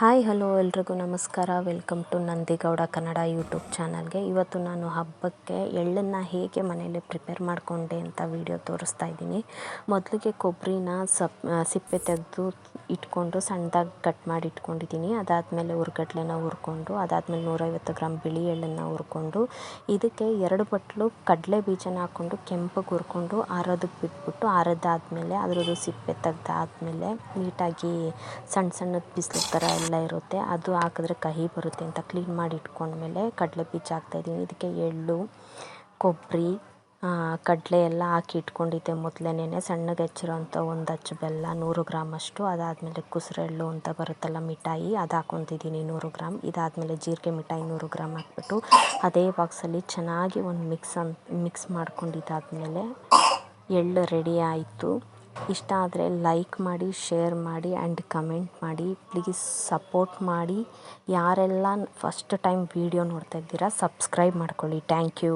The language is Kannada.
ಹಾಯ್, ಹಲೋ, ಎಲ್ರಿಗೂ ನಮಸ್ಕಾರ. Welcome to Nandigowda Kannada YouTube ಚಾನಲ್ಗೆ. ಇವತ್ತು ನಾನು ಹಬ್ಬಕ್ಕೆ ಎಳ್ಳನ್ನು ಹೇಗೆ ಮನೆಯಲ್ಲೇ ಪ್ರಿಪೇರ್ ಮಾಡಿಕೊಂಡೆ ಅಂತ ವಿಡಿಯೋ ತೋರಿಸ್ತಾ ಇದ್ದೀನಿ. ಮೊದಲಿಗೆ ಕೊಬ್ಬರಿನ ಸಪ್ ಸಿಪ್ಪೆ ತೆಗೆದು ಇಟ್ಕೊಂಡು ಸಣ್ಣದಾಗಿ ಕಟ್ ಮಾಡಿ ಇಟ್ಕೊಂಡಿದ್ದೀನಿ. ಅದಾದಮೇಲೆ ಹುರ್ಗಡ್ಲೆನ ಹುರ್ಕೊಂಡು, ಅದಾದಮೇಲೆ ನೂರೈವತ್ತು ಗ್ರಾಮ್ ಬಿಳಿ ಎಳ್ಳನ್ನು ಹುರ್ಕೊಂಡು, ಇದಕ್ಕೆ ಎರಡು ಬಟ್ಲು ಕಡಲೆ ಬೀಜನ ಹಾಕ್ಕೊಂಡು ಕೆಂಪಗೆ ಹುರ್ಕೊಂಡು ಆರೋದಕ್ಕೆ ಬಿಟ್ಬಿಟ್ಟು, ಆರದಾದಮೇಲೆ ಅದರದ್ದು ಸಿಪ್ಪೆ ತೆಗ್ದಾದ್ಮೇಲೆ ನೀಟಾಗಿ ಸಣ್ಣ ಸಣ್ಣದ ಬಿಸಿಲು ಥರ ಎಲ್ಲ ಇರುತ್ತೆ. ಅದು ಹಾಕಿದ್ರೆ ಕಹಿ ಬರುತ್ತೆ ಅಂತ ಕ್ಲೀನ್ ಮಾಡಿ ಇಟ್ಕೊಂಡ್ಮೇಲೆ ಕಡಲೆ ಬೀಜ ಹಾಕ್ತಾಯಿದ್ದೀನಿ ಇದಕ್ಕೆ ಎಳ್ಳು ಕೊಬ್ಬರಿ ಕಡಲೆ ಎಲ್ಲ ಹಾಕಿ ಇಟ್ಕೊಂಡಿದ್ದೆ ಮೊದಲೇನೆ ಸಣ್ಣಗೆ ಹೆಚ್ಚಿರೋಂಥ ಒಂದು ಅಚ್ಚು ಬೆಲ್ಲ ನೂರು ಗ್ರಾಮ್ ಅಷ್ಟು. ಅದಾದಮೇಲೆ ಕುಸ್ರೆಳ್ಳು ಅಂತ ಬರುತ್ತಲ್ಲ ಮಿಠಾಯಿ, ಅದು ಹಾಕೊತಿದ್ದೀನಿ ನೂರು ಗ್ರಾಮ್. ಇದಾದಮೇಲೆ ಜೀರಿಗೆ ಮಿಠಾಯಿ ನೂರು ಗ್ರಾಮ್ ಹಾಕ್ಬಿಟ್ಟು ಅದೇ ಬಾಕ್ಸಲ್ಲಿ ಚೆನ್ನಾಗಿ ಒಂದು ಮಿಕ್ಸ್ ಅನ್ ಮಿಕ್ಸ್ ಮಾಡ್ಕೊಂಡಿದ್ದಾದಮೇಲೆ ಎಳ್ಳು ರೆಡಿ ಆಯಿತು. ಇಷ್ಟ ಆದರೆ ಲೈಕ್ ಮಾಡಿ ಶೇರ್ ಮಾಡಿ ಆ್ಯಂಡ್ ಕಮೆಂಟ್ ಮಾಡಿ. ಪ್ಲೀಸ್ ಸಪೋರ್ಟ್ ಮಾಡಿ. ಯಾರೆಲ್ಲ ಫಸ್ಟ್ ಟೈಮ್ ವೀಡಿಯೋ ನೋಡ್ತಾ ಇದ್ದೀರಾ ಸಬ್ಸ್ಕ್ರೈಬ್ ಮಾಡ್ಕೊಳ್ಳಿ. Thank you